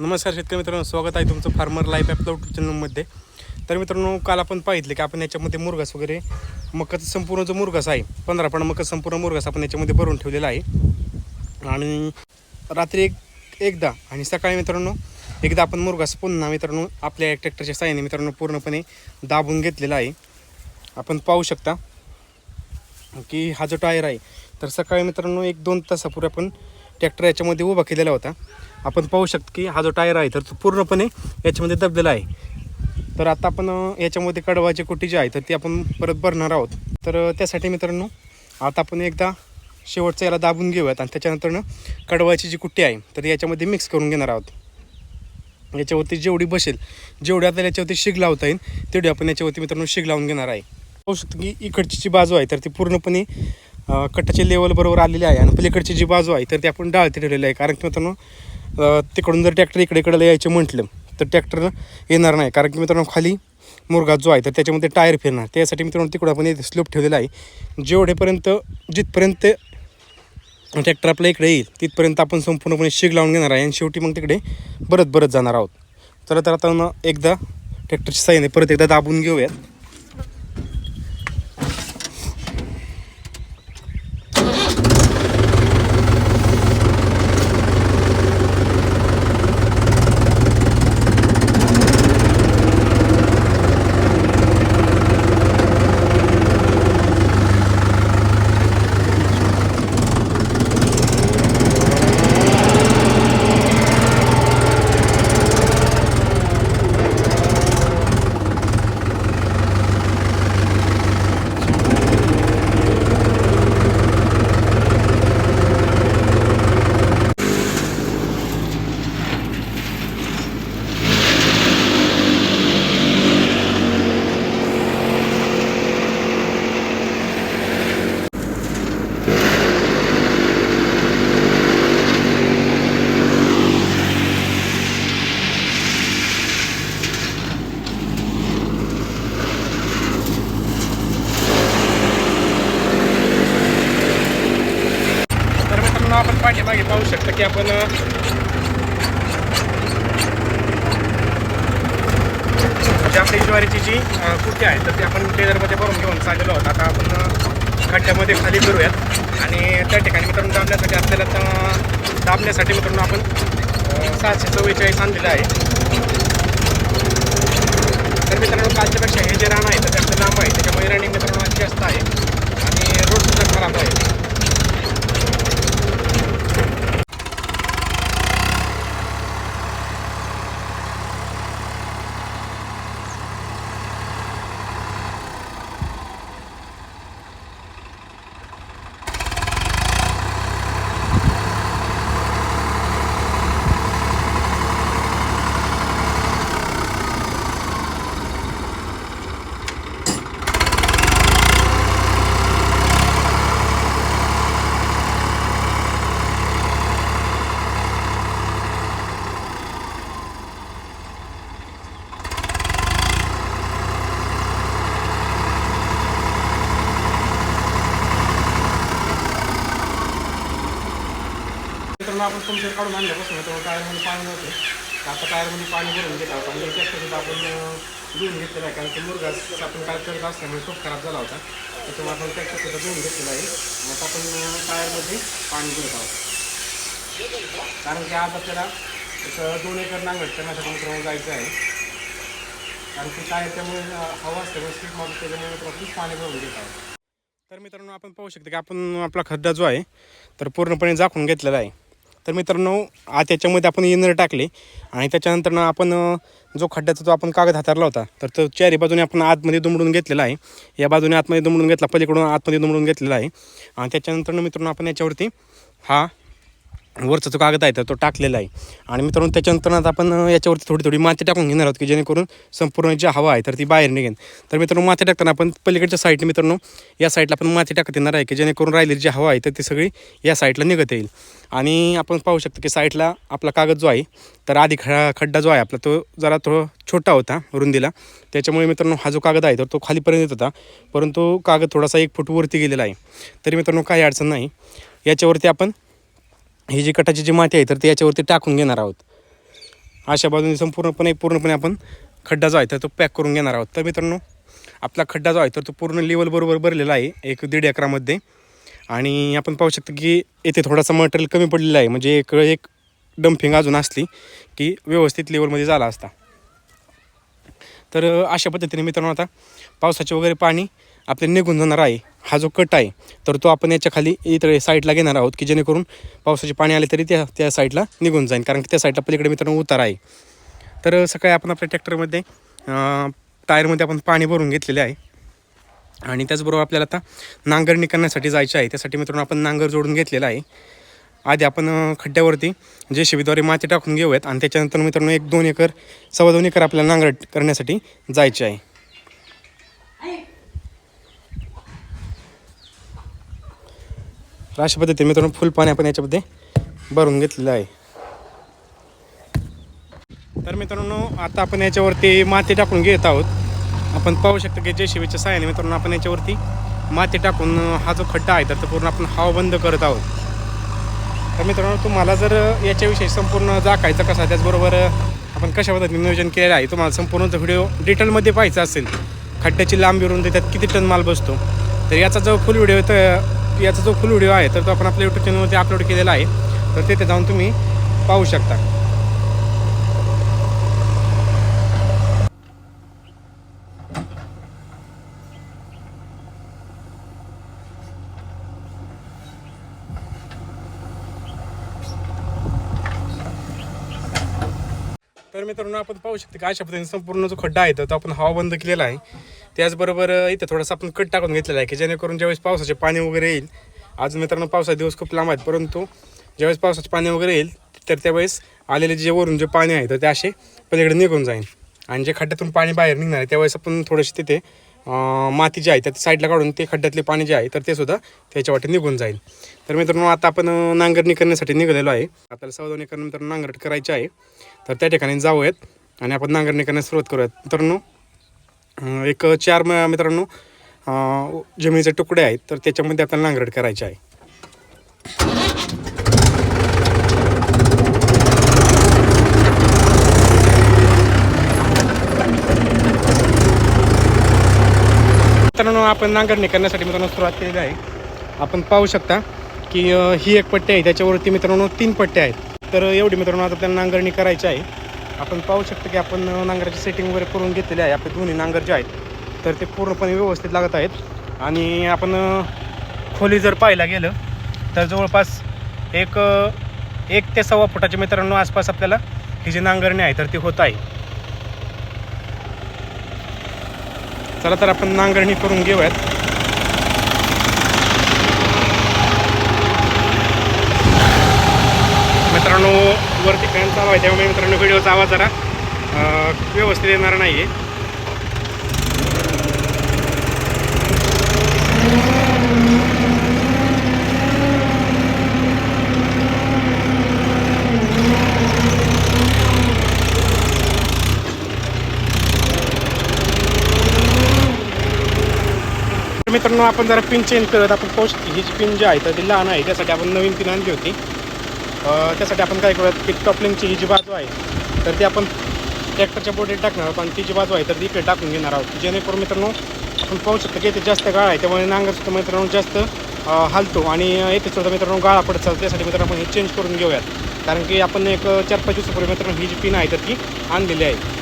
नमस्कार शेतकरी मित्रांनो स्वागत आहे तुमचं फार्मर लाईफ ॲपला यूट्यूब चॅनलमध्ये तर मित्रांनो काल आपण पाहितले की आपण याच्यामध्ये मुरघास वगैरे मकाचा संपूर्ण जो मुरघास आहे पंधरा पण मका संपूर्ण मुरघास आपण याच्यामध्ये भरून ठेवलेला आहे. आणि रात्री एक एकदा आणि सकाळी मित्रांनो एकदा आपण मुरघास पुन्हा मित्रांनो आपल्या ट्रॅक्टरच्या साहाय्याने मित्रांनो पूर्णपणे दाबून घेतलेला आहे. आपण पाहू शकता की हा जो टायर आहे तर सकाळी मित्रांनो एक दोन तासापूर्वी आपण ट्रॅक्टर याच्यामध्ये उभा केलेला होता. आपण पाहू शकतो की हा जो टायर आहे तर तो पूर्णपणे याच्यामध्ये दबलेला आहे. तर आता आपण याच्यामध्ये कडवाची कुटी जी आहे तर ती आपण परत भरणार आहोत. तर त्यासाठी मित्रांनो आता आपण एकदा शेवटचं याला दाबून घेऊयात आणि त्याच्यानंतरनं कडवाची जी कुट्टी आहे तर याच्यामध्ये मिक्स करून घेणार आहोत. याच्यावरती जेवढी बसेल जेवढी आपल्याला याच्यावरती शिग लावता येईल तेवढी आपण याच्यावरती मित्रांनो शिग लावून घेणार आहे. पाहू शकतो की इकडची जी बाजू आहे तर ती पूर्णपणे अं, लेवल बरोबर आलेली आहे आणि पलीकडची जी बाजू आहे तर ती आपण डाळती ठेवलेली आहे. कारण की मित्रांनो तिकडून जर ट्रॅक्टर इकडे इकडे यायचं म्हटलं तर ट्रॅक्टर येणार नाही. कारण की मित्रांनो खाली मुरगा जो आहे तर त्याच्यामध्ये टायर फिरणार. त्यासाठी मित्रांनो तिकडं आपण स्लोप ठेवलेला आहे. जेवढेपर्यंत जिथपर्यंत ट्रॅक्टर आपल्या इकडे येईल तिथपर्यंत आपण संपूर्णपणे शेग लावून घेणार आहे. आणि शेवटी मग तिकडे बरत बरत जाणार आहोत. तर तर आता एकदा ट्रॅक्टरची साईने परत एकदा दाबून घेऊयात तर मित्रांनो आपण पाठीमागे पाहू आपण म्हणजे आपली ज्वारीची जी अ, आहे तर ती आपण टेलरमध्ये भरून घेऊन चाललेलो आहोत. आता आपण खड्ड्यामध्ये खाली करूयात आणि त्या ठिकाणी मित्रांनो दाबण्यासाठी आपल्याला तर दाबण्यासाठी मित्रांनो आपण सहाशे चव्वेचाळीस आणलेलं आहे. तर मित्रांनो कालच्यापेक्षा हे जे रान आहे तर जास्त लांब आहे. त्याच्यामुळे रनिंग मित्रांनो जास्त आहे. आणि रोड सुद्धा खराब आहे. मित्रांनो आपण पंक्चर काढून आणल्यापासून तेव्हा टायरमध्ये पाणी नव्हतं. तर आता टायरमध्ये पाणी भरून घेत आहोत आणि ट्रॅक्टर आपण धुवून घेतलेला आहे. कारण की मुलगा आपण काय करत असल्यामुळे खूप खराब झाला होता. त्याच्यामुळे आपण त्याच्यासुद्धा धुवून घेतलेला आहे. आता आपण टायरमध्ये पाणी भरत आहोत. कारण की आज आपल्याला एक दोन एकर नांगट करण्यासाठी मित्रांनो जायचं आहे. कारण की काय त्यामुळे हवा असते स्पीड मारून त्याच्यामुळे मित्रांनो आपण पाणी भरून घेत आहोत. तर मित्रांनो आपण पाहू शकतो की आपण आपला खड्डा जो आहे तर पूर्णपणे झाकून घेतलेला आहे. तर मित्रांनो आ त्याच्यामध्ये आपण इनर टाकले आणि त्याच्यानंतर ना आपण जो खड्ड्याचा जो आपण कागद हातारला होता तर तो चारी बाजूने आपण आतमध्ये दुमडून घेतलेला आहे. या बाजूने आतमध्ये दुमडून घेतला पलीकडून आतमध्ये दुमडून घेतलेला आहे. आणि त्याच्यानंतर मित्रांनो आपण याच्यावरती हा वरचा जो कागद आहे तर तो टाकलेला आहे. आणि मित्रांनो त्याच्यानंतर आता आपण याच्यावरती थोडी थोडी माती टाकून घेणार आहोत की जेणेकरून संपूर्ण जी हवा आहे तर ती बाहेर निघेल. तर मित्रांनो माती टाकताना आपण पलीकडच्या साईडने मित्रांनो या साईडला आपण माती टाकत येणार आहे की जेणेकरून राहिलेली जी हवा आहे तर ती सगळी या साईडला निघत येईल. आणि आपण पाहू शकतो की साईडला आपला कागद जो आहे तर आधी ख खड्डा जो आहे आपला तो जरा थोडा छोटा होता रुंदीला. त्याच्यामुळे मित्रांनो हा जो कागद आहे तर तो खालीपर्यंत येत होता. परंतु कागद थोडासा एक फूट वरती गेलेला आहे. तरी मित्रांनो काही अडचण नाही. याच्यावरती आपण ही जी कटाची जी माती आहे तर ते याच्यावरती टाकून घेणार आहोत. अशा बाजूने संपूर्णपणे पूर्णपणे आपण खड्डा जो आहे तर तो पॅक करून घेणार आहोत. तर मित्रांनो आपला खड्डा जो आहे तर तो पूर्ण लेवल बरोबर भरलेला आहे एक दीड एकरामध्ये. आणि आपण पाहू शकतो की येथे थोडासा मटेरियल कमी पडलेला आहे. म्हणजे एक एक डम्पिंग अजून असली की व्यवस्थित लेवलमध्ये झाला असता. तर अशा पद्धतीने मित्रांनो आता पावसाचे वगैरे पाणी आपले निघून जाणार आहे. हा जो कट आहे तर तो आपण याच्या खाली इतर साईडला घेणार आहोत की जेणेकरून पावसाचे पाणी आले तरी त्या त्या साईडला निघून जाईल कारण की त्या साईडला पलीकडे मित्रांनो उतार आहे. तर सकाळी आपण आपल्या ट्रॅक्टरमध्ये टायरमध्ये आपण पाणी भरून घेतलेले आहे. आणि त्याचबरोबर आपल्याला आता नांगरणी करण्यासाठी जायचं आहे. त्यासाठी मित्रांनो आपण नांगर जोडून घेतलेला आहे. आधी आपण खड्ड्यावरती जे शिबीद्वारे माती टाकून घेऊयात. आणि त्याच्यानंतर मित्रांनो एक दोन एकर सव्वा दोन एकर आपल्याला नांगर करण्यासाठी जायचे आहे. तर अशा पद्धतीने मित्रांनो फुल पाणी आपण याच्यामध्ये भरून घेतलेलं आहे. तर मित्रांनो आता आपण याच्यावरती माती टाकून घेत आहोत. आपण पाहू शकतो की जे शिवीच्या सहाय्याने मित्रांनो आपण याच्यावरती माती टाकून हा जो खड्डा आहे तर तो पूर्ण आपण हवा बंद करत आहोत. तर मित्रांनो तुम्हाला जर याच्याविषयी संपूर्ण दाखायचं कसा त्याचबरोबर आपण कशा पद्धतीने नियोजन केलेलं आहे तुम्हाला संपूर्ण जो व्हिडिओ डिटेलमध्ये पाहायचा असेल खड्ड्याची लांबी रुंदी त्यात किती टन माल बसतो तर याचा जो फुल व्हिडिओ तर याचा जो फुल व्हिडिओ आहे तर तो आपण आपल्या यूट्यूब चॅनलमध्ये अपलोड केलेला आहे. तर तिथे जाऊन तुम्ही पाहू शकता. मित्रांनो आपण पाहू शकतो की अशा पद्धतीने संपूर्ण जो खड्डा आहे तो आपण हवा बंद केलेला आहे. त्याचबरोबर इथं थोडासा आपण कट टाकून घेतलेला आहे की जेणेकरून ज्यावेळेस पावसाचे पाणी वगैरे येईल आज मित्रांनो पावसाचे दिवस खूप लांब आहेत परंतु ज्यावेळेस पावसाचे पाणी वगैरे येईल तर त्यावेळेस आलेले जे वरून जे पाणी आहे तर ते असे पलीकडे निघून जाईल. आणि जे खड्ड्यातून पाणी बाहेर निघणार आहे त्यावेळेस आपण थोडेसे तिथे माती जी आहे त्या साईडला काढून ते खड्ड्यातले पाणी जे आहे तर ते सुद्धा त्याच्या वाटे निघून जाईल. तर मित्रांनो आता आपण नांगरणी करण्यासाठी निघालेलो आहे. आपल्याला सावधानी दोन एकर मित्रांनो नांगरट करायची आहे. तर त्या ठिकाणी जाऊयात आणि आपण नांगरणी करण्यास सुरुवात करूयात. मित्रांनो एक चार म- मित्रांनो जमिनीचे तुकडे आहेत तर त्याच्यामध्ये आपल्याला नांगरट करायची आहे. मित्रांनो आपण नांगरणी करण्यासाठी मित्रांनो सुरुवात केलेली आहे. आपण पाहू शकता की ही एक पट्टी आहे. त्याच्यावरती मित्रांनो तीन पट्ट्या आहेत. तर एवढी मित्रांनो आता आपल्याला नांगरणी करायची आहे. आपण पाहू शकतो की आपण नांगराची सेटिंग वगैरे करून घेतलेली आहे. आपले दोन्ही नांगर जे आहेत तर ते पूर्णपणे व्यवस्थित लागत आहेत. आणि आपण खोली जर पाहायला गेलं तर जवळपास एक एक ते सव्वा फुटाच्या मित्रांनो आसपास आपल्याला ही जी नांगरणी आहे तर ती होत आहे. चला तर आपण नांगरणी करून घेऊयात. मित्रांनो वरती फॅन चालू आहे त्यामुळे मित्रांनो व्हिडिओचा आवाज जरा. व्यवस्थित येणार नाही आहे तर मित्रांनो आपण जरा पिन चेंज करत आपण पोस्ट ही जी पिन जी आहे तर ती लहान आहे त्यासाठी आपण नवीन पिन आणली होती. त्यासाठी आपण काय करूयात की टॉपलिंगची ही जी बाजू आहे तर ती आपण ट्रॅक्टरच्या बोटीत टाकणार आहोत आणि ती जी बाजू आहे तर ती इकडे टाकून घेणार आहोत. जेणेकरून मित्रांनो आपण पाहू शकतो की इथे जास्त गाळ आहे त्यामुळे नांगर सुद्धा मित्रांनो जास्त हालतो. आणि येथे सुद्धा मित्रांनो गाळा पडत चालतो त्यासाठी मित्रांनो आपण हे चेंज करून घेऊयात. कारण की आपण एक चार पाच दिवसापूर्वी मित्रांनो ही जी पिन आहे तर ती आणलेली आहे.